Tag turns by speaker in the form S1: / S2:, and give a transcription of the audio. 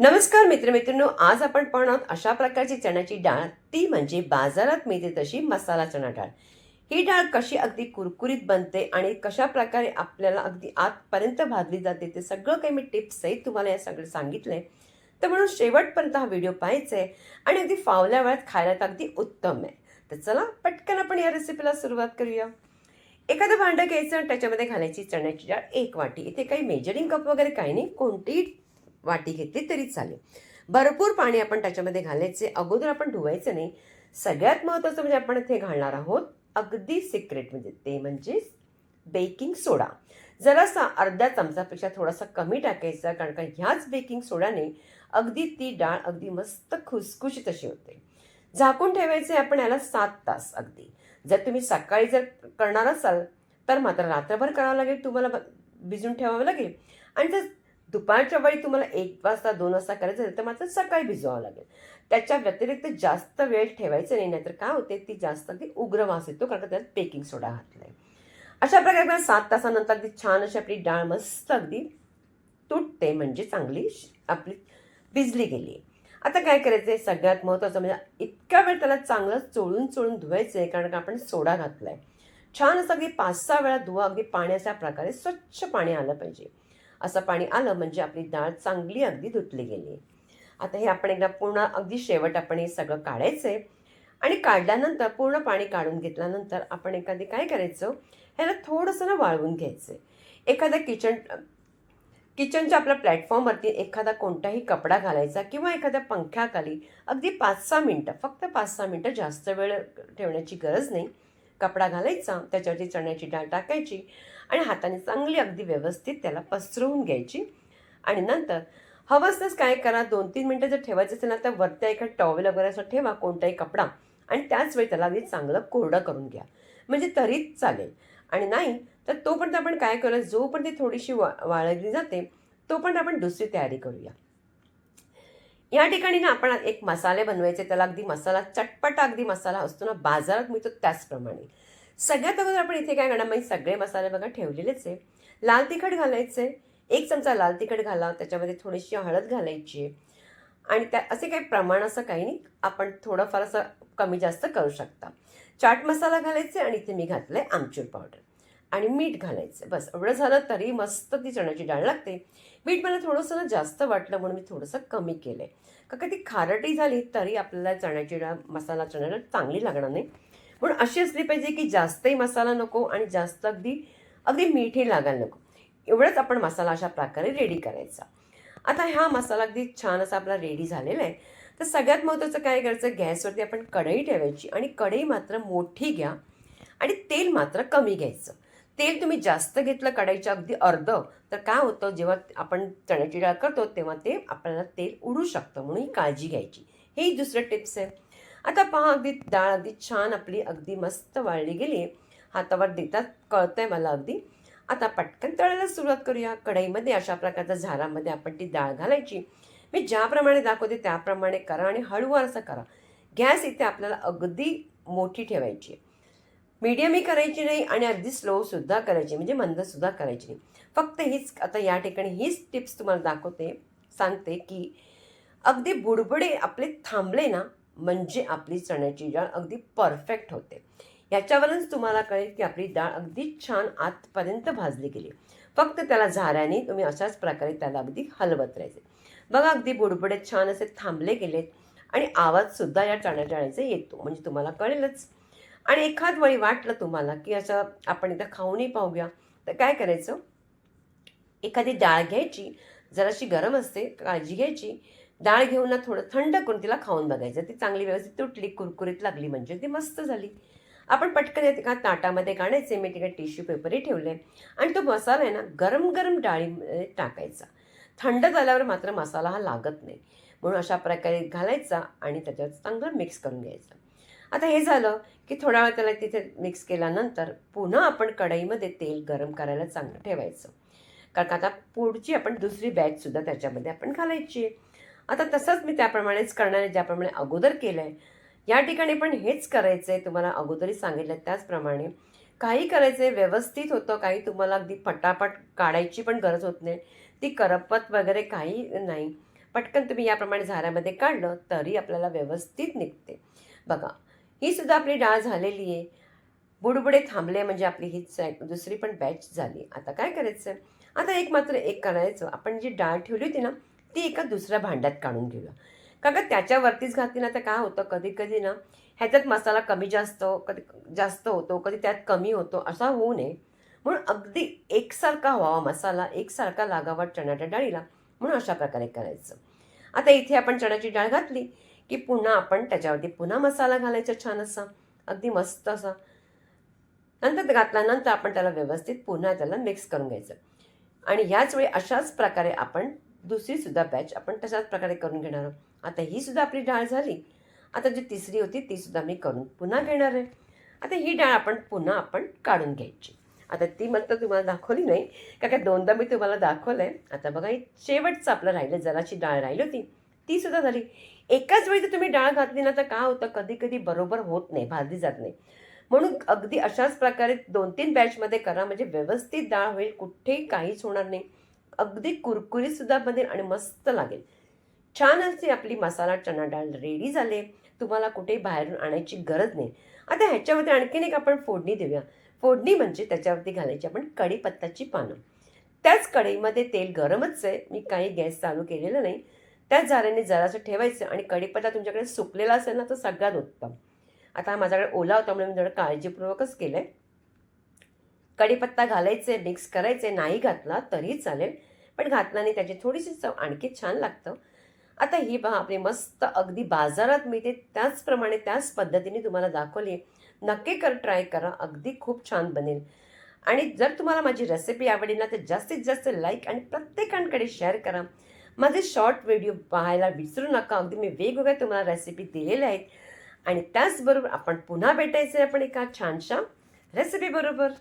S1: नमस्कार मित्रमित्रांनो आज आपण पाहणार आहोत अशा प्रकारची चण्याची डाळ. ती म्हणजे बाजारात मिळते तशी मसाला चणा डाळ. ही डाळ कशी अगदी कुरकुरीत बनते आणि कशा प्रकारे आपल्याला अगदी आतपर्यंत भाजली जाते ते सगळं काही मी टिप्स तुम्हाला या सगळं सांगितलंय. तर म्हणून शेवटपर्यंत हा व्हिडिओ पाहायचा आहे आणि अगदी फावल्या वेळात खायला तर अगदी उत्तम आहे. तर चला पटकन आपण या रेसिपीला सुरुवात करूया. एखादं भांडं घ्यायचं आणि त्याच्यामध्ये घालायची चण्याची डाळ एक वाटी. इथे काही मेजरिंग कप वगैरे काही नाही कोणतीही वाटी घेतली तरी चालेल. भरपूर पाणी आपण त्याच्यामध्ये घालायचे अगोदर आपण धुवायचं नाही. सगळ्यात महत्त्वाचं म्हणजे आपण इथे घालणार आहोत अगदी सिक्रेट म्हणजे ते म्हणजे बेकिंग सोडा जरासा अर्ध्या चमचापेक्षा थोडासा कमी टाकायचा कारण का ह्याच बेकिंग सोडाने अगदी ती डाळ अगदी मस्त खुसखुशीत अशी होते. झाकून ठेवायचे आपण याला सात तास अगदी. जर तुम्ही सकाळी जर करणार असाल तर मात्र रात्रभर करावं लागेल तुम्हाला ब- भिजून ठेवावं लागेल. आणि जर दुपारच्या वेळी तुम्हाला एक वाजता दोन वाजता करायचं असेल तर मात्र सकाळी भिजवावं लागेल. त्याच्या व्यतिरिक्त जास्त वेळ ठेवायचं नाही नाहीतर काय होते ती जास्त अगदी उग्र वास येतो कारण त्यात बेकिंग सोडा घातलाय. अशा प्रकारे सात तासानंतर अगदी छान अशी आपली डाळ मस्त अगदी तुटते म्हणजे चांगली आपली भिजली गेली. आता काय करायचं आहे सगळ्यात महत्त्वाचं म्हणजे इतक्या वेळ त्याला चांगलं चोळून चोळून धुवायचं आहे कारण का आपण सोडा घातलाय. छान असं अगदी पाच सहा वेळा धुवा अगदी पाण्याच्या प्रकारे स्वच्छ पाणी आलं पाहिजे. असं पाणी आलं म्हणजे आपली डाळ चांगली अगदी धुतली गेली. आता हे आपण एकदा पूर्ण अगदी शेवट आपण हे सगळं काढायचं आहे आणि काढल्यानंतर पूर्ण पाणी काढून घेतल्यानंतर आपण एखादी काय करायचं? ह्याला थोडंसं ना वाळवून घ्यायचं आहे एखादा किचन किचनच्या आपल्या प्लॅटफॉर्मवरती एखादा कोणताही कपडा घालायचा किंवा एखाद्या पंख्याखाली अगदी पाच सहा मिनटं फक्त पाच सहा मिनटं जास्त वेळ ठेवण्याची गरज नाही. कपडा घालायचा त्याच्यावरती चण्याची डाळ टाकायची. आणि हाताने चांगली अगदी व्यवस्थित त्याला पसरवून घ्यायची. आणि नंतर हवं काय करा दोन तीन मिनटं जर ठेवायचं असेल ना तर वरत्या एका टॉवेल वगैरे असं ठेवा कोणताही कपडा. आणि त्याच वेळी त्याला अगदी चांगलं कोरडं करून घ्या. म्हणजे तरीच चालेल. आणि नाही तर तोपर्यंत आपण काय करूया जोपर्यंत ती थोडीशी वा वाळली जाते तोपर्यंत आपण दुसरी तयारी करूया. या ठिकाणी ना आपण एक मसाले बनवायचे त्याला अगदी मसाला चटपटा अगदी मसाला असतो ना बाजारात मिळतो त्याचप्रमाणे. सगळ्यात अगोदर आपण इथे काय करणार? म्हणजे सगळे मसाले बघा ठेवलेलेच आहे. लाल तिखट घालायचे एक चमचा लाल तिखट घाला त्याच्यामध्ये थोडीशी हळद घालायची आणि त्या असे काही प्रमाण असं काही नाही आपण थोडंफार असं कमी जास्त करू शकता. चाट मसाला घालायचे आणि इथे मी घातलं आहे आमचूर पावडर आणि मीठ घालायचं बस एवढं झालं तरी मस्त ती चण्याची डाळ लागते. मीठ मला थोडंसं ना जास्त वाटलं म्हणून मी थोडंसं कमी केलं आहे का ती खारटी झाली तरी आपल्याला चण्याची डाळ मसाला चण्याला चांगली लागणार नाही. म्हणून अशी असली पाहिजे की जास्तही मसाला नको आणि जास्त अगदी अगदी मीठही लागायला नको. एवढंच आपण मसाला अशा प्रकारे रेडी करायचा. आता हा मसाला अगदी छान असा आपला रेडी झालेला आहे. तर सगळ्यात महत्त्वाचं काय करायचं? गॅसवरती आपण कढई ठेवायची आणि कढई मात्र मोठी घ्या आणि तेल मात्र कमी घ्यायचं. तेल तुम्ही जास्त घेतलं कढईच्या अगदी अर्ध तर काय होतं? जेव्हा आपण चण्याची डाळ करतो तेव्हा ते आपल्याला तेल उडू शकतं म्हणून ही काळजी घ्यायची. हे दुसरं टिप्स आहे. आता पहा अगदी डाळ अगदी छान आपली अगदी मस्त वाळली गेली. हातावर देतात कळतंय मला अगदी. आता पटकन तळायला सुरुवात करूया. कढईमध्ये अशा प्रकारच्या झारामध्ये आपण ती डाळ घालायची. मी ज्याप्रमाणे दाखवते त्याप्रमाणे करा आणि हळूवार असं करा. गॅस इथे आपल्याला अगदी मोठी ठेवायची. मीडियमही करायची नाही आणि अगदी स्लोसुद्धा करायची म्हणजे मंदसुद्धा करायची नाही. फक्त हीच आता या ठिकाणी हीच टिप्स तुम्हाला दाखवते सांगते की अगदी बुडबुडे आपले थांबले ना म्हणजे आपली चण्याची डाळ अगदी परफेक्ट होते. याच्यावरूनच तुम्हाला कळेल की आपली डाळ अगदी छान आतपर्यंत भाजली गेली. फक्त त्याला झाऱ्याने तुम्ही अशाच प्रकारे त्याला अगदी हलवत राहायचे. बघा अगदी बुडबुडे छान असे थांबले गेलेत आणि आवाजसुद्धा या चण्या डाळीचा येतो म्हणजे तुम्हाला कळेलच. आणि एखाद वेळी वाटलं तुम्हाला की असं आपण इथं खाऊनही पाहूया तर काय करायचं? एखादी डाळ घ्यायची जराशी गरम असते काळजी घ्यायची डाळ घेऊन ना थोडं थंड करून तिला खाऊन बघायचं. ती चांगली व्यवस्थित तुटली कुरकुरीत लागली म्हणजे ती मस्त झाली. आपण पटकन येते का ताटामध्ये काढायचे. मी तिकडे टिश्यू पेपरही ठेवले आणि तो मसाला आहे ना गरम गरम डाळीमध्ये टाकायचा. थंड झाल्यावर मात्र मसाला हा लागत नाही. म्हणून अशा प्रकारे घालायचा आणि त्याच्यावर चांगलं मिक्स करून घ्यायचं. आता हे झालं की थोडा वेळ त्याला तिथे मिक्स केल्यानंतर पुन्हा आपण कढईमध्ये तेल गरम करायला चांगलं ठेवायचं. कारण का आता पुढची आपण दुसरी बॅचसुद्धा त्याच्यामध्ये आपण घालायची आहे. आता तसंच मी त्याप्रमाणेच करणार आहे ज्याप्रमाणे अगोदर केलं आहे या ठिकाणी पण हेच करायचं आहे तुम्हाला अगोदरही सांगितलं त्याचप्रमाणे. काही करायचं आहे व्यवस्थित होतं काही तुम्हाला अगदी पटापट काढायची पण गरज होत नाही. ती करपत वगैरे काही नाही. पटकन तुम्ही याप्रमाणे झाऱ्यामध्ये काढलं तरी आपल्याला व्यवस्थित निघते. बघा ही सुद्धा आपली डाळ झालेली आहे. बुडबुडे थांबले म्हणजे आपली हीच दुसरी पण बॅच झाली. आता काय करायचं आता एक मात्र एक करायचं. आपण जी डाळ ठेवली होती ना ती एका दुसऱ्या भांड्यात काढून घेऊया. का का त्याच्यावरतीच घातली ना तर काय होतं? कधी कधी ना ह्याच्यात मसाला कमी जास्त कधी जास्त होतो कधी त्यात कमी होतो असा होऊ नये. म्हणून अगदी एकसारखा व्हावा मसाला एकसारखा लागावा चण्याच्या डाळीला म्हणून अशा प्रकारे करायचं. आता इथे आपण चण्याची डाळ घातली की पुन्हा आपण त्याच्यावरती पुन्हा मसाला घालायचा छान असा अगदी मस्त असा. नंतर ते घातल्यानंतर आपण त्याला व्यवस्थित पुन्हा त्याला मिक्स करून घ्यायचं. आणि ह्याच वेळी अशाच प्रकारे आपण दुसरीसुद्धा बॅच आपण तशाच प्रकारे करून घेणार आहोत. आता ही सुद्धा आपली डाळ झाली. आता जी तिसरी होती तीसुद्धा मी करून पुन्हा घेणार आहे. आता ही डाळ आपण पुन्हा आपण काढून घ्यायची. आता ती मात्र तुम्हाला दाखवली नाही का काय दोनदा मी तुम्हाला दाखवलं आहे आता बघा ही शेवटचं आपलं राहिलं जराची डाळ राहिली होती तीसुद्धा झाली. एकाच वेळी जर तुम्ही डाळ घातली ना तर का होतं? कधी कधी बरोबर होत नाही भाजली जात नाही. म्हणून अगदी अशाच प्रकारे दोन तीन बॅचमध्ये करा म्हणजे व्यवस्थित डाळ होईल कुठेही काहीच होणार नाही. अगदी कुरकुरीत सुद्धा बनेल आणि मस्त लागेल. छान असते आपली मसाला चणा डाळ रेडी झाले. तुम्हाला कुठेही बाहेरून आणायची गरज नाही. आता ह्याच्यामध्ये आणखीन एक आपण फोडणी देऊया. फोडणी म्हणजे त्याच्यावरती घालायची आपण कढीपत्ताची पानं. त्याच कढईमध्ये तेल गरमच आहे. मी काही गॅस चालू केलेलं नाही. त्याच झाऱ्याने जरासं ठेवायचं आणि कढीपत्ता तुमच्याकडे सुकलेला असेल ना तर सगळ्यात उत्तम. आता माझ्याकडे ओला होता म्हणून मी जरा काळजीपूर्वकच केलं आहे कढीपत्ता घालायचे मिक्स करायचे नाही घातला तरी चालेल. पण घातल्याने त्याची थोडीशी चव आणखी छान लागतं. आता ही पहा आपली मस्त अगदी बाजारात मिळते. त्याचप्रमाणे त्याच पद्धतीने तुम्हाला दाखवली. नक्की कर ट्राय करा. अगदी खूप छान बनेल. आणि जर तुम्हाला माझी रेसिपी आवडली ना तर जास्तीत जास्त लाईक आणि प्रत्येकांकडे शेअर करा. माझे शॉर्ट व्हिडिओ पाहायला विसरू नका. अगदी मी वेगवेगळ्या तुम्हाला रेसिपी दिलेल्या आहेत. आणि त्याचबरोबर आपण पुन्हा भेटायचं आहे आपण एका छानशा रेसिपीबरोबर